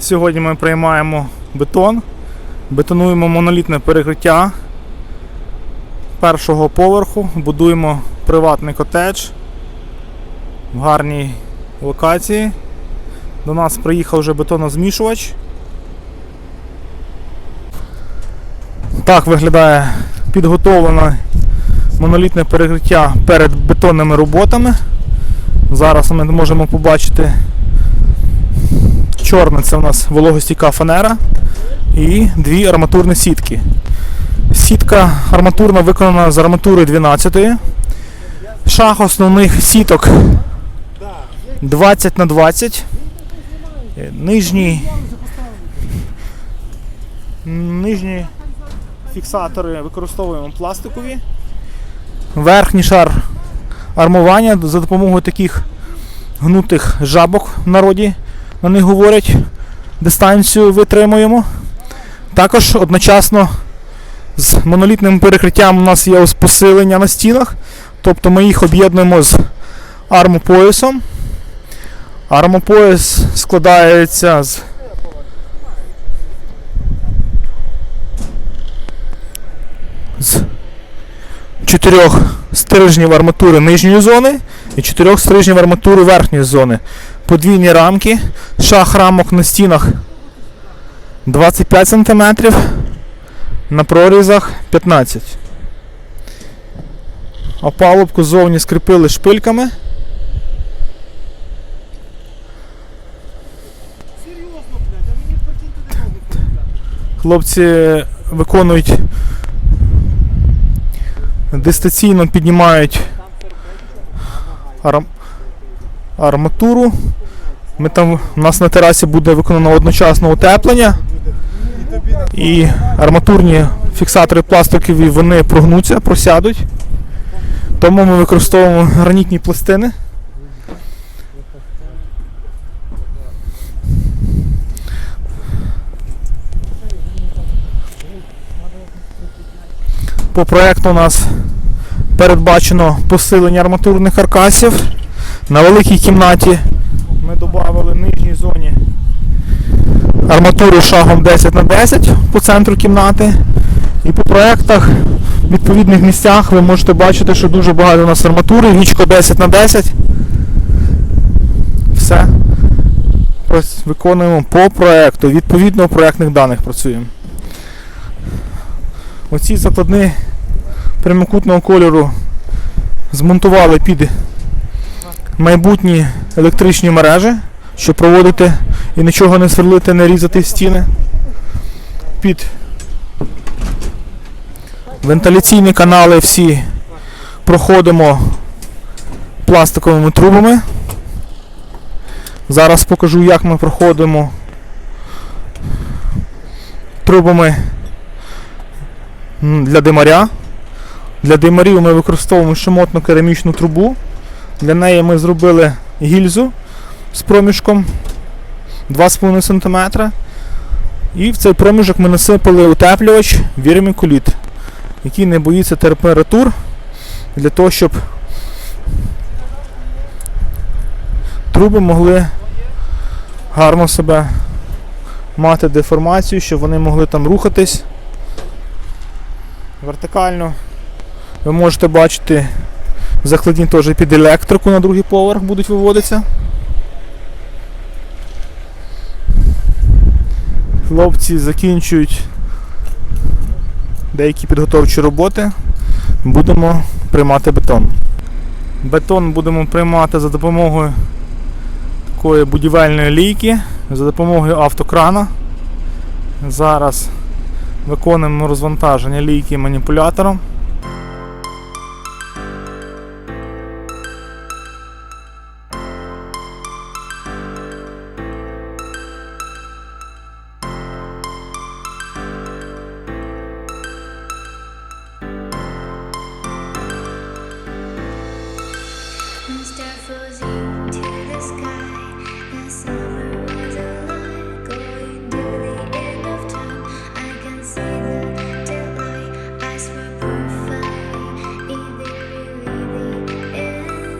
Сьогодні ми приймаємо бетон, бетонуємо монолітне перекриття першого поверху, будуємо приватний котедж в гарній локації. До нас приїхав вже бетонозмішувач. Так виглядає підготовлене монолітне перекриття перед бетонними роботами. Зараз ми можемо побачити чорне це у нас вологостійка фанера і дві арматурні сітки. Сітка арматурна виконана з арматури 12. Шах основних сіток 20 на 20. Е, Нижній Нижні фіксатори використовуємо пластикові. Верхній шар армування за допомогою таких гнутих жабок в народі них говорять. Дистанцію витримуємо. Також одночасно з монолітним перекриттям у нас є посилення на стінах. Тобто ми їх об'єднуємо з армопоясом. Армопояс складається з з чотирьох стрижнів арматури нижньої зони і чотирьох стрижнів арматури верхньої зони. Подвійні рамки, шах рамок на стінах 25 см, на прорізах 15 Опалубку ззовні скріпили шпильками. Хлопці виконують дистанційно піднімають арм... арматуру. Ми там, у нас на терасі буде виконано одночасно утеплення. І арматурні фіксатори пластикові вони прогнуться, просядуть. Тому ми використовуємо гранітні пластини. По проекту у нас передбачено посилення арматурних каркасів. На великій кімнаті ми додали в нижній зоні арматуру шагом 10 на 10 по центру кімнати. І по проектах в відповідних місцях ви можете бачити, що дуже багато у нас арматури, вічко 10 на 10. Все. Виконуємо по проекту. Відповідно проектних даних працюємо. Оці закладні прямокутного кольору змонтували під майбутні електричні мережі, щоб проводити і нічого не сверлити, не різати стіни. Під вентиляційні канали всі проходимо пластиковими трубами. Зараз покажу, як ми проходимо трубами для димаря. Для димарів ми використовуємо шимотну керамічну трубу. Для неї ми зробили гільзу з проміжком 2,5 см. І в цей проміжок ми насипали утеплювач вірмікуліт, який не боїться температур для того, щоб труби могли гарно себе мати деформацію, щоб вони могли там рухатись вертикально. Ви можете бачити, закладні теж під електрику на другий поверх будуть виводитися. Хлопці закінчують деякі підготовчі роботи. Будемо приймати бетон. Бетон будемо приймати за допомогою такої будівельної лійки, за допомогою автокрана. Зараз виконуємо розвантаження лійки маніпулятором.